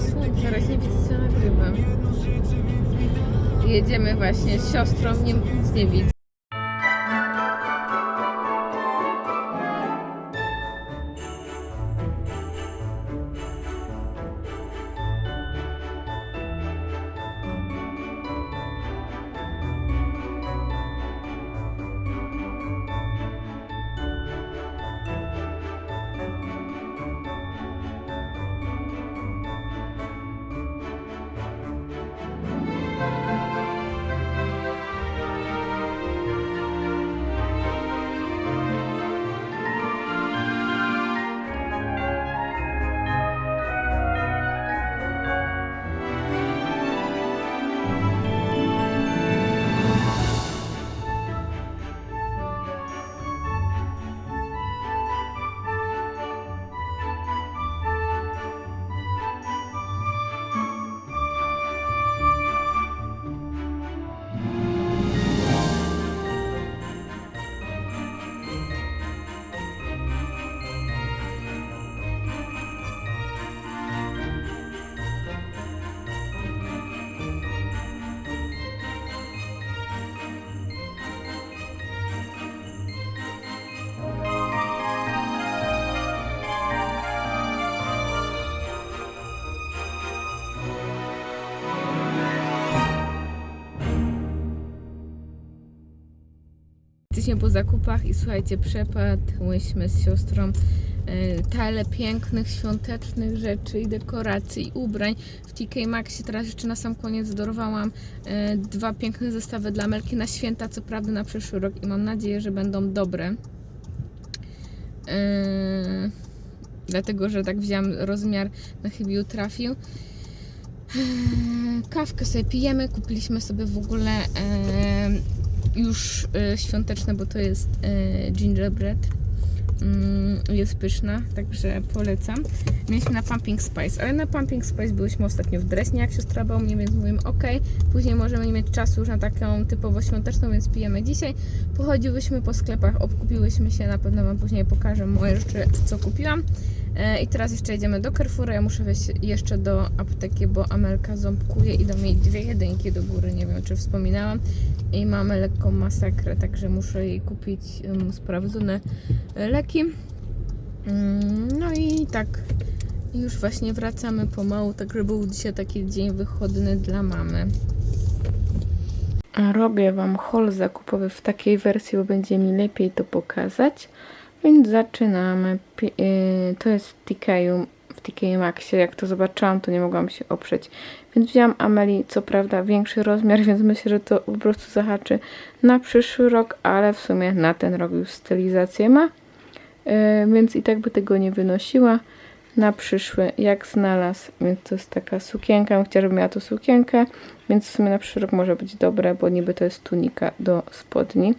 Słońce, zaraz nie widzę co nagrywam. Jedziemy właśnie z siostrą, nie, nic nie widzę. Jesteśmy po zakupach i słuchajcie, przepadłyśmy z siostrą e, tyle pięknych, świątecznych rzeczy i dekoracji, i ubrań. W TK Maxie teraz jeszcze na sam koniec dorwałam e, dwa piękne zestawy dla Melki na święta, co prawda na przyszły rok i mam nadzieję, że będą dobre. E, dlatego, że tak wziąłam rozmiar, na chybił trafił. E, Kawkę sobie pijemy, kupiliśmy sobie w ogóle e, już e, świąteczne, bo to jest e, gingerbread. Mm, jest pyszna, także polecam. Mieliśmy na Pumping Spice, ale na Pumping Spice byliśmy ostatnio w Dreśnie, jak siostra bał mnie, więc mówimy ok, później możemy nie mieć czasu już na taką typowo świąteczną, więc pijemy dzisiaj. Pochodziłyśmy po sklepach, obkupiłyśmy się, na pewno Wam później pokażę moje rzeczy, co kupiłam. E, I teraz jeszcze jedziemy do Carrefoura. Ja muszę wejść jeszcze do apteki, bo Amelka ząbkuje i dam jej dwie jedynki do góry. Nie wiem, czy wspominałam. I mamy lekką masakrę, także muszę jej kupić um, sprawdzone e, leki. Mm, No i tak, już właśnie wracamy pomału, także był dzisiaj taki dzień wychodny dla mamy. Robię Wam haul zakupowy w takiej wersji, bo będzie mi lepiej to pokazać. Więc zaczynamy. Yy, To jest w TK, w TK Maxie. Jak to zobaczyłam, to nie mogłam się oprzeć. Więc wzięłam Ameli, co prawda większy rozmiar, więc myślę, że to po prostu zahaczy na przyszły rok, ale w sumie na ten rok już stylizację ma. Yy, Więc i tak by tego nie wynosiła. Na przyszły, jak znalazł, więc to jest taka sukienka. Chciałabym miała tu sukienkę, więc w sumie na przyszły rok może być dobre, bo niby to jest tunika do spodni.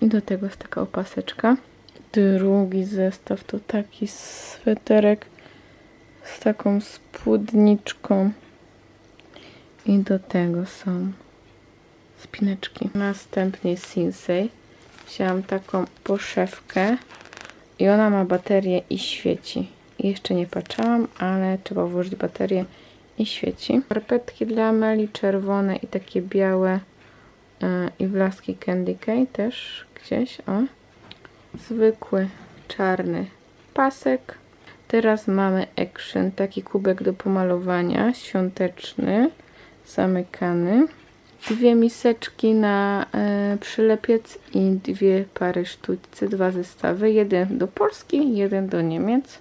I do tego jest taka opaseczka. Drugi zestaw to taki sweterek z taką spódniczką. I do tego są spineczki. Następnie Sinsei. Wzięłam taką poszewkę i ona ma baterię i świeci. Jeszcze nie patrzałam, ale trzeba włożyć baterię i świeci. Skarpetki dla Ameli czerwone i takie białe yy, i blaski Candy Cane też gdzieś, o zwykły czarny pasek. Teraz mamy action, taki kubek do pomalowania, świąteczny, zamykany. Dwie miseczki na e, przylepiec i dwie pary sztućcy, dwa zestawy. Jeden do Polski, jeden do Niemiec.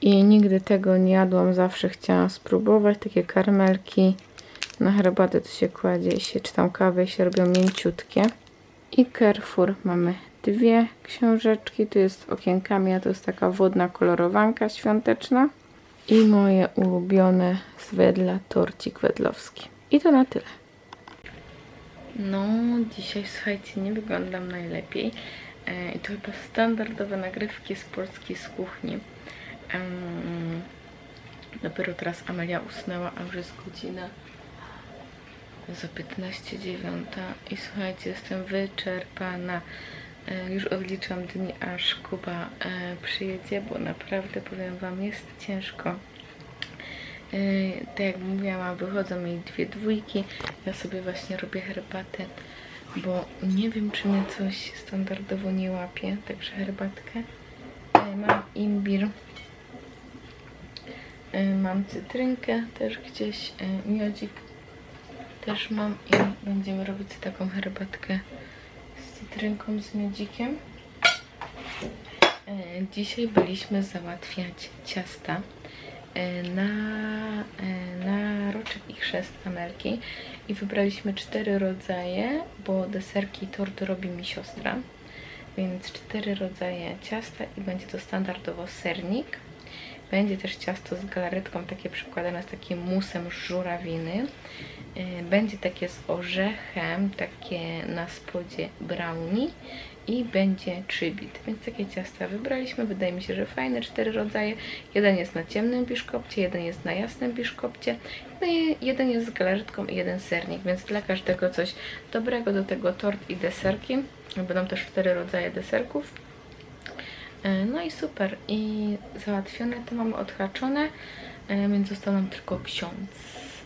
I nigdy tego nie jadłam, zawsze chciałam spróbować. Takie karmelki na herbatę to się kładzie i się, czy tam kawę i się robią mięciutkie. I Carrefour mamy dwie książeczki. Tu jest okienkami, a to jest taka wodna kolorowanka świąteczna. I moje ulubione z wedla torcik wedlowski. I to na tyle. No, dzisiaj słuchajcie, nie wyglądam najlepiej. E, I to chyba standardowe nagrywki z Polski z kuchni. Dopiero teraz Amelia usnęła, a już jest godzina za 15.09 i słuchajcie, jestem wyczerpana. E, Już odliczam dni, aż Kuba e, przyjedzie, bo naprawdę powiem Wam, jest ciężko. Yy, tak jak mówiłam, wychodzą mi dwie dwójki. Ja sobie właśnie robię herbatę, bo nie wiem, czy mnie coś standardowo nie łapie, także herbatkę. Mam imbir, mam cytrynkę też gdzieś, miodzik też mam i będziemy robić taką herbatkę cytrynką, z miodzikiem. E, Dzisiaj byliśmy załatwiać ciasta e, na, e, na roczek i chrzest Amelki i wybraliśmy cztery rodzaje, bo deserki i torty robi mi siostra. Więc cztery rodzaje ciasta i będzie to standardowo sernik. Będzie też ciasto z galaretką, takie przykładane z takim musem żurawiny. E, Będzie takie z orzechem, takie na spodzie brownie i będzie trzybit. Więc takie ciasta wybraliśmy. Wydaje mi się, że fajne. Cztery rodzaje. Jeden jest na ciemnym biszkopcie, jeden jest na jasnym biszkopcie, no i jeden jest z galaretką i jeden sernik. Więc dla każdego coś dobrego. Do tego tort i deserki. Będą też cztery rodzaje deserków. E, No i super. I załatwione to mamy odhaczone, e, więc został nam tylko ksiądz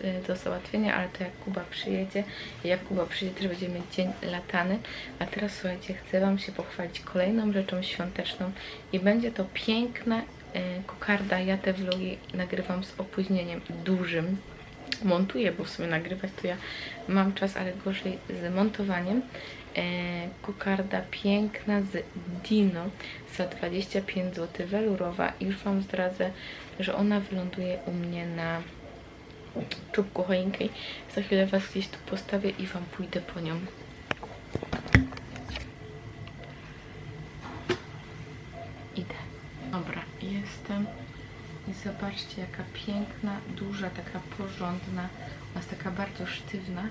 e, do załatwienia, ale to jak Kuba przyjedzie, jak Kuba przyjedzie, też będziemy mieć dzień latany. A teraz słuchajcie, chcę Wam się pochwalić kolejną rzeczą świąteczną i będzie to piękna e, kokarda. Ja te vlogi nagrywam z opóźnieniem dużym. Montuję, bo w sumie nagrywać to ja mam czas, ale gorzej z montowaniem. E, kokarda piękna z Dino za 25 zł, welurowa i już Wam zdradzę, że ona wyląduje u mnie na czubku choinki. Za chwilę Was gdzieś tu postawię i Wam pójdę po nią. Idę. Dobra, jestem. I zobaczcie, jaka piękna, duża, taka porządna, ona jest taka bardzo sztywna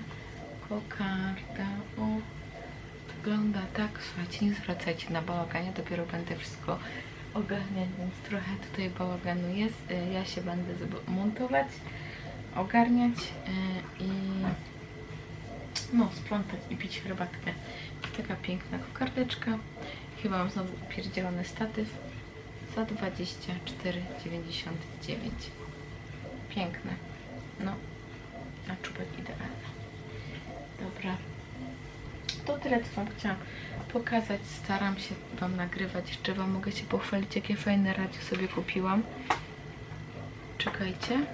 kokarda. O, wygląda tak. Słuchajcie, nie zwracajcie na bałaganie, dopiero będę wszystko ogarniać, więc trochę tutaj bałaganu jest. Y, Ja się będę montować, ogarniać y, i no, sprzątać i pić herbatkę. Taka piękna kokardeczka. Chyba mam znowu upierdzielony statyw za 24,99. Piękne. No, a czubek idealny. Dobra. To tyle, co Wam chciałam pokazać. Staram się Wam nagrywać. Jeszcze Wam mogę się pochwalić, jakie fajne radio sobie kupiłam. Czekajcie.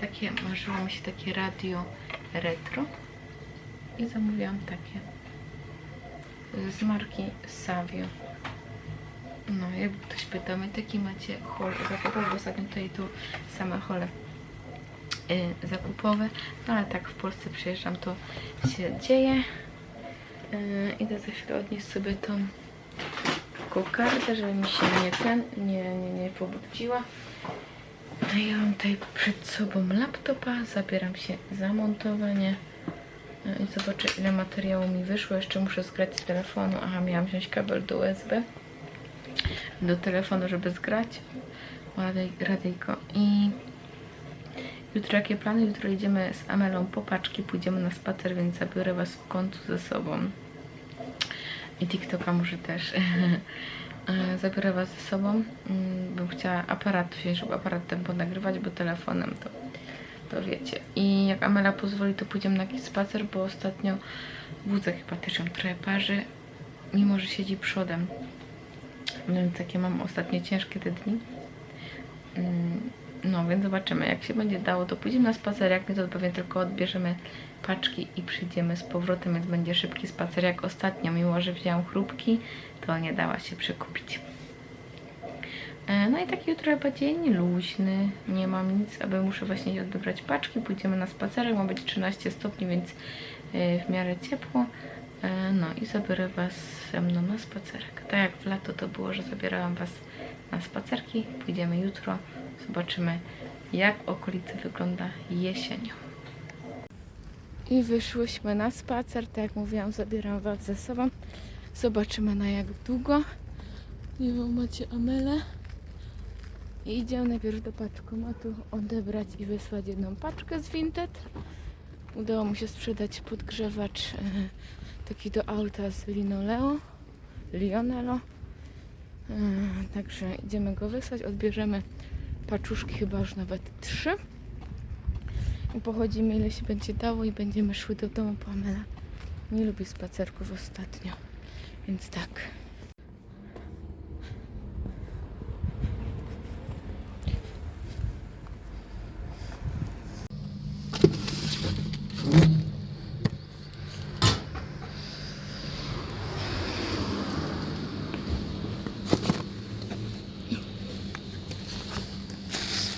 Takie, marzyło mi się takie radio retro. I zamówiłam takie. Z marki Savio. No, jakby ktoś pytał mnie, taki macie hol zakupowy. Ostatnio tutaj tu same hole y, zakupowe. No ale tak w Polsce przyjeżdżam, to się dzieje. Y, idę za chwilę odnieść sobie tą kokardę, żeby mi się nie ten, nie, nie, nie pobudziła. A ja mam tutaj przed sobą laptopa, zabieram się za montowanie. Zobaczę ile materiału mi wyszło. Jeszcze muszę zgrać z telefonu. Aha, miałam wziąć kabel do USB do telefonu, żeby zgrać radyjko. I jutro jakie plany? Jutro idziemy z Amelą po paczki, pójdziemy na spacer, więc zabiorę Was w końcu ze sobą. I TikToka może też. Zabiorę Was ze sobą. Mm, Bym chciała aparat wziąć, żeby aparatem ponagrywać, bo telefonem to, to wiecie. I jak Amela pozwoli, to pójdziemy na jakiś spacer, bo ostatnio wózek chyba też ją trochę parzy, mimo że siedzi przodem. Więc takie mam ostatnio ciężkie te dni. Mm, No więc zobaczymy, jak się będzie dało, to pójdziemy na spacer, jak nie to pewnie tylko odbierzemy paczki i przyjdziemy z powrotem, więc będzie szybki spacer jak ostatnio, mimo że wzięłam chrupki, to nie dała się przekupić. E, No i taki jutro chyba dzień luźny, nie mam nic, aby muszę właśnie odebrać paczki, pójdziemy na spacerek, ma być 13 stopni, więc e, w miarę ciepło. E, No i zabiorę Was ze mną na spacerek. Tak jak w lato to było, że zabierałam Was na spacerki. Pójdziemy jutro, zobaczymy jak okolica wygląda jesienią. I wyszłyśmy na spacer, tak jak mówiłam, zabieram Was ze sobą. Zobaczymy na jak długo. Nie wiem, macie Amelę. I idziemy najpierw do paczkomatu odebrać i wysłać jedną paczkę z Vinted. Udało mi się sprzedać podgrzewacz e, taki do auta z Linoleo, Lionelo. Yy, Także idziemy go wysłać, odbierzemy paczuszki, chyba już nawet trzy. I pochodzimy ile się będzie dało i będziemy szły do domu Pamela. Nie lubi spacerków ostatnio, więc tak.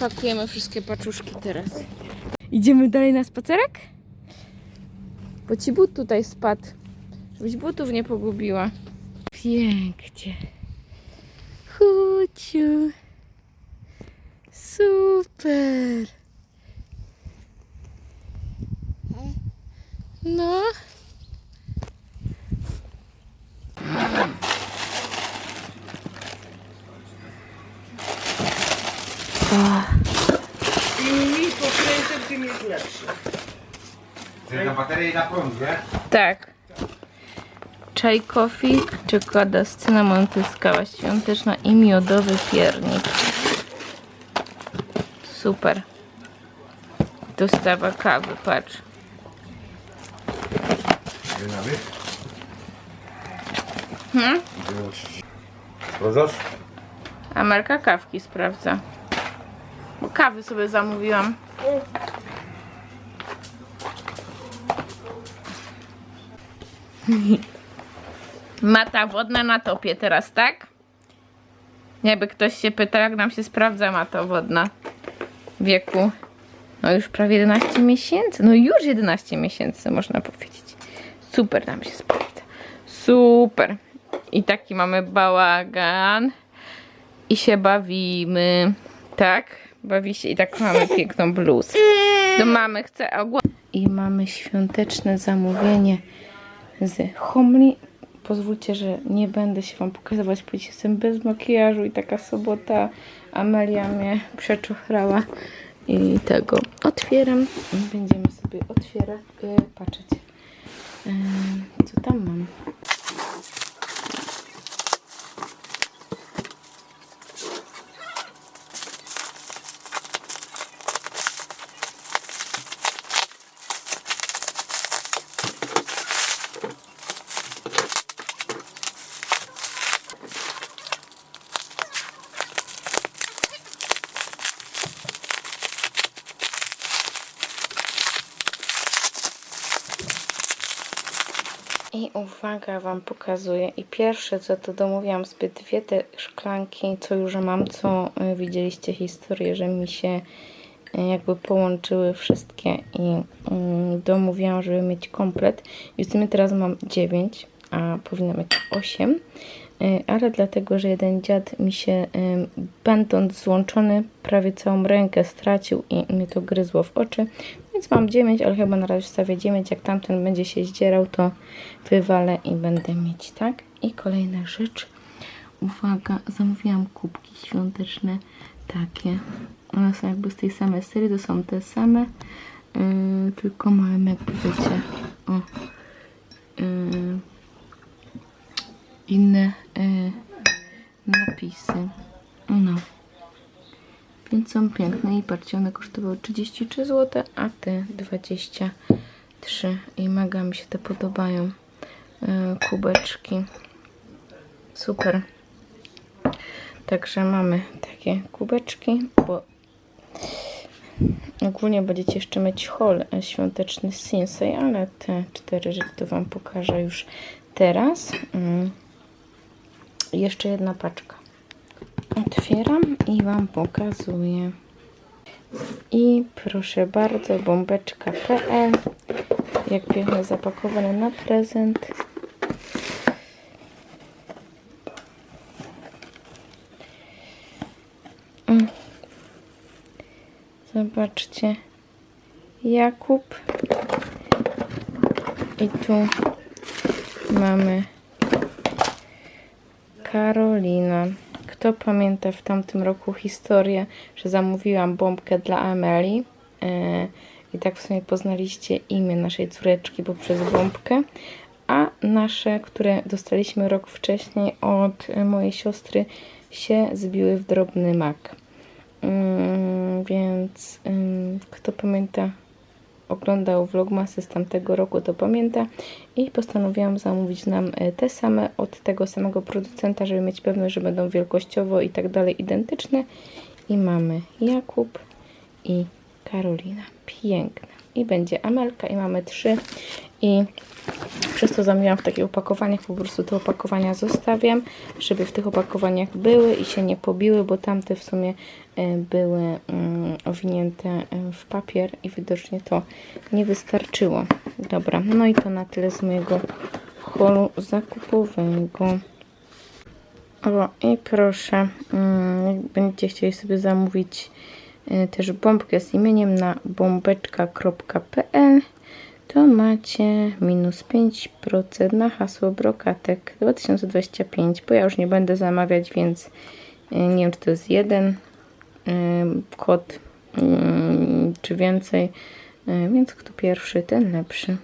Spakujemy wszystkie paczuszki teraz. Idziemy dalej na spacerek? Bo ci but tutaj spadł. Żebyś butów nie pogubiła. Pięknie. Chuciu. Super. No. Pokręcę, tym jest lepszy. Czyli na baterię i na prąd, nie? Tak. Czaj, kofi, czekolada z cynamon, to jest kawa świąteczna i miodowy piernik. Super. Dostawa kawy, patrz. Wynawy. Hmm? Sprawdzasz? Amerka kawki sprawdza. Bo kawy sobie zamówiłam. Mata wodna na topie teraz, tak? Jakby ktoś się pytał, jak nam się sprawdza mata wodna wieku. No już prawie 11 miesięcy. No już 11 miesięcy można powiedzieć. Super nam się sprawdza. Super. I taki mamy bałagan. I się bawimy. Tak? Bawi się i tak mamy piękną bluzę. Do mamy chcę ogła. I mamy świąteczne zamówienie z Homli. Pozwólcie, że nie będę się Wam pokazywać, bo jestem bez makijażu i taka sobota. Amelia mnie przeczochrała i tego otwieram. Będziemy sobie otwierać, yy, patrzeć. Co tam mam? Uwaga, Wam pokazuję. I pierwsze co to domówiłam sobie dwie te szklanki, co już mam, co y, widzieliście historię, że mi się y, jakby połączyły wszystkie i y, domówiłam, żeby mieć komplet. I w sumie teraz mam 9, a powinna mieć 8. Y, Ale dlatego, że jeden dziad mi się, będąc złączony, prawie całą rękę stracił i mnie to gryzło w oczy. Więc mam 9, ale chyba na razie wstawię 9. Jak tamten będzie się zdzierał, to wywalę i będę mieć, tak? I kolejna rzecz. Uwaga, zamówiłam kubki świąteczne takie. One są jakby z tej samej serii, to są te same, yy, tylko mają jakby wiecie, o, yy, inne yy, napisy. No. Więc są piękne i patrzcie, one kosztowały 33 zł, a te 23. I mega mi się te podobają yy, kubeczki. Super. Także mamy takie kubeczki, bo ogólnie będziecie jeszcze mieć hol e, świąteczny z Sinsei, ale te cztery rzeczy to Wam pokażę już teraz. Mm. Jeszcze jedna paczka. Otwieram i Wam pokazuję. I proszę bardzo, bombeczka.pl jak pięknie zapakowane na prezent. Zobaczcie. Jakub. I tu mamy Karolina. Kto pamięta w tamtym roku historię, że zamówiłam bombkę dla Ameli e, i tak w sumie poznaliście imię naszej córeczki poprzez bombkę, a nasze, które dostaliśmy rok wcześniej od mojej siostry, się zbiły w drobny mak. Mm, więc ym, kto pamięta, oglądał vlogmasy z tamtego roku, to pamięta. I postanowiłam zamówić nam e, te same od tego samego producenta, żeby mieć pewność, że będą wielkościowo i tak dalej identyczne. I mamy Jakub i Karolina. Piękne. I będzie Amelka i mamy trzy. I przez to zamówiłam w takich opakowaniach, po prostu te opakowania zostawiam, żeby w tych opakowaniach były i się nie pobiły, bo tamte w sumie e, były mm, owinięte e, w papier i widocznie to nie wystarczyło. Dobra, no i to na tyle z mojego holu zakupowego. O, i proszę, mm, jak będziecie chcieli sobie zamówić e, też bombkę z imieniem na bombeczka.pl to macie minus 5% na hasło Brokatek 2025, bo ja już nie będę zamawiać, więc e, nie wiem, czy to jest jeden e, kod mm, czy więcej, E, więc kto pierwszy, ten lepszy.